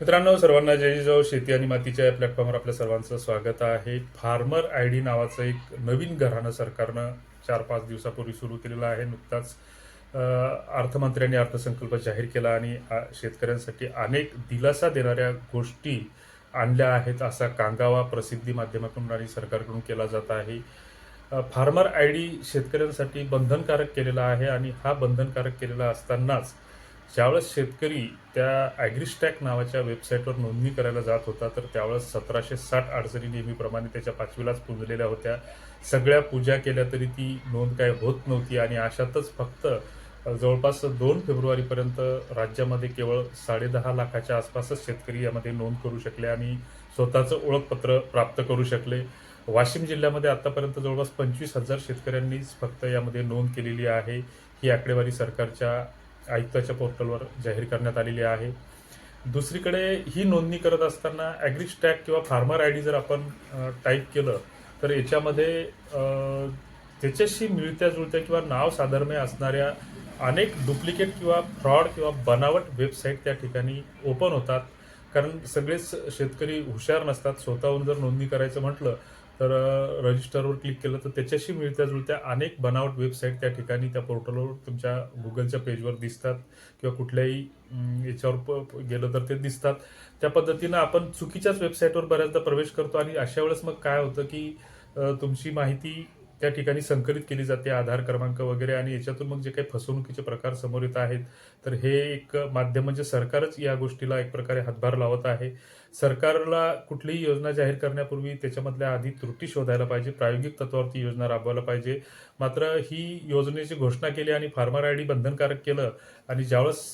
मित्रांनो सर्वांना जय जिजाऊ शेती आणि मातीच्या या प्लॅटफॉर्मवर आपल्या सर्वांचं स्वागत आहे. फार्मर आय डी नावाचं एक नवीन घराणं सरकारनं चार पाच दिवसापूर्वी सुरू केलेलं आहे. नुकताच अर्थमंत्र्यांनी अर्थसंकल्प जाहीर केला आणि शेतकऱ्यांसाठी अनेक दिलासा देणाऱ्या गोष्टी आणल्या आहेत असा कांगावा प्रसिद्धी माध्यमातून आणि सरकारकडून केला जात आहे. फार्मर आय डी शेतकऱ्यांसाठी बंधनकारक केलेला आहे आणि हा बंधनकारक केलेला असतानाच ज्यावेळेस शेतकरी त्या ॲग्रिस्टॅक नावाच्या वेबसाईटवर नोंदणी करायला जात होता तर त्यावेळेस सतराशे साठ अडचणी नेहमीप्रमाणे त्याच्या पाचवीलाच पुजलेल्या होत्या. सगळ्या पूजा केल्या तरी ती नोंद काय होत नव्हती आणि अशातच फक्त जवळपास दोन फेब्रुवारीपर्यंत राज्यामध्ये केवळ साडेदहा लाखाच्या आसपासच शेतकरी यामध्ये नोंद करू शकले आणि स्वतःचं ओळखपत्र प्राप्त करू शकले. वाशिम जिल्ह्यामध्ये आतापर्यंत जवळपास पंचवीस हजार शेतकऱ्यांनीच फक्त यामध्ये नोंद केलेली आहे. ही आकडेवारी सरकारच्या आयुक्ताच्या पोर्टलवर जाहीर करण्यात आलेली आहे. दुसरीकडे ही नोंदणी करत असताना ॲग्रिस्टॅक किंवा फार्मर आय डी जर आपण टाईप केलं तर याच्यामध्ये त्याच्याशी मिळत्या जुळत्या किंवा नाव साधर्म्य असणाऱ्या अनेक डुप्लिकेट किंवा फ्रॉड किंवा बनावट वेबसाईट त्या ठिकाणी ओपन होतात. कारण सगळेच शेतकरी हुशार नसतात. स्वतःहून जर नोंदणी करायचं म्हटलं तर रजिस्टरवर क्लिक केलं तर त्याच्याशी मिळत्या जुळत्या अनेक बनावट वेबसाईट त्या ठिकाणी त्या पोर्टलवर तुमच्या गुगलच्या पेजवर दिसतात किंवा कुठल्याही याच्यावर प- गेलं तर ते दिसतात. त्या पद्धतीनं आपण चुकीच्याच वेबसाईटवर बऱ्याचदा प्रवेश करतो आणि अशा वेळेस मग काय होतं की तुमची माहिती त्या ठिकाणी संकलित केली जाते आधार क्रमांक वगैरे आणि याच्यातून मग जे काही फसवणुकीचे प्रकार समोर येत आहेत तर हे एक माध्यम म्हणजे सरकारच या गोष्टीला एक प्रकारे हातभार लावत आहे. सरकारला कुठलीही योजना जाहीर करण्यापूर्वी त्याच्यामधल्या आधी त्रुटी शोधायला पाहिजे प्रायोगिक तत्वावरती योजना राबवायला पाहिजे. मात्र ही योजनेची घोषणा केली आणि फार्मर आय डी बंधनकारक केलं आणि ज्यावेळेस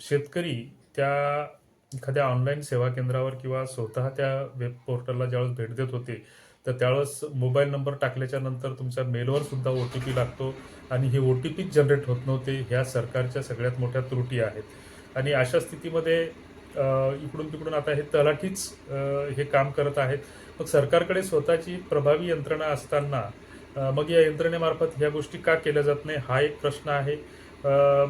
शेतकरी त्या एखाद्या ऑनलाईन सेवा केंद्रावर किंवा स्वतः त्या वेब पोर्टलला ज्यावेळेस भेट देत होते तर त्यावेळेस मोबाईल नंबर टाकल्याच्या नंतर तुमच्या मेलवर सुद्धा ओ टी पी लागतो आणि हे ओ टी पीच जनरेट होत नव्हते. ह्या सरकारच्या सगळ्यात मोठ्या त्रुटी आहेत. आणि अशा स्थितीमध्ये इकडून तिकडून आता हे तलाठीच हे काम करत आहेत. मग सरकारकडे स्वतःची प्रभावी यंत्रणा असताना मग या यंत्रणेमार्फत ह्या गोष्टी का केल्या जात नाही? हा एक प्रश्न आहे.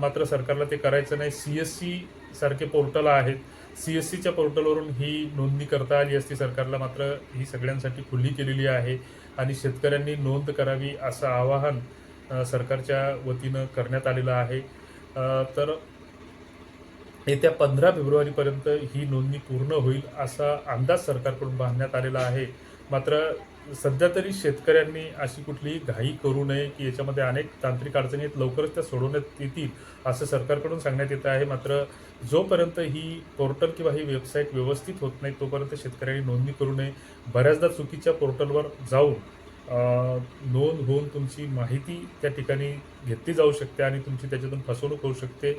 मात्र सरकारला ते करायचं नाही. सी एस सी सारखे पोर्टल आहेत. सी एस सीच्या पोर्टलवरून ही नोंदणी करता आली असती. सरकारला मात्र ही सगळ्यांसाठी खुली केलेली आहे आणि शेतकऱ्यांनी नोंद करावी असं आवाहन सरकारच्या वतीनं करण्यात आलेलं आहे. तर येत्या पंधरा फेब्रुवारीपर्यंत ही नोंदणी पूर्ण होईल असा अंदाज सरकारकडून बांधण्यात आलेला आहे. मात्र सध्या तरी शेतकऱ्यांनी अशी कुठलीही घाई करू नये की याच्यामध्ये अनेक तांत्रिक अडचणी आहेत लवकरच त्या सोडवण्यात येतील असं सरकारकडून सांगण्यात येत आहे. मात्र जोपर्यंत ही पोर्टल किंवा ही वेबसाईट व्यवस्थित होत नाही तोपर्यंत शेतकऱ्यांनी नोंदणी करू नये. बऱ्याचदा चुकीच्या पोर्टलवर जाऊन नोंद होऊन तुमची माहिती त्या ठिकाणी घेतली जाऊ शकते आणि तुमची त्याच्यातून फसवणूक होऊ शकते.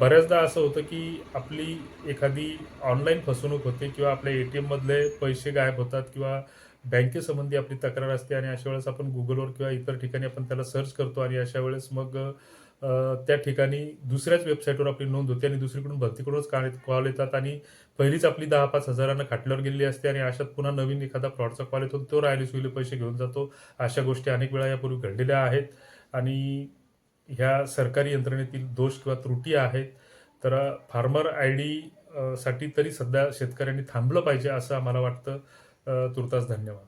बऱ्याचदा असं होतं की आपली एखादी ऑनलाईन फसवणूक होते किंवा आपल्या ए टी एममधले पैसे गायब होतात किंवा बँकेसंबंधी आपली तक्रार असते आणि अशा वेळेस आपण गुगलवर किंवा इतर ठिकाणी आपण त्याला सर्च करतो आणि अशा वेळेस मग त्या ठिकाणी दुसऱ्याच वेबसाईटवर आपली नोंद होते आणि दुसरीकडून भरतीकडूनच का कॉल येतात आणि पहिलीच आपली दहा पाच हजारांना खाटल्यावर गेलेली असते आणि अशात पुन्हा नवीन एखादा फ्रॉडचा कॉल येतो तो राहिले सुईले पैसे घेऊन जातो. अशा गोष्टी अनेक वेळा यापूर्वी घडलेल्या आहेत आणि ह्या सरकारी यंत्रणेतील दोष किंवा त्रुटी आहेत. तर फार्मर आय डी साठी तरी सध्या शेतकऱ्यांनी थांबलं पाहिजे असं आम्हाला वाटतं. तुर्तास धन्यवाद.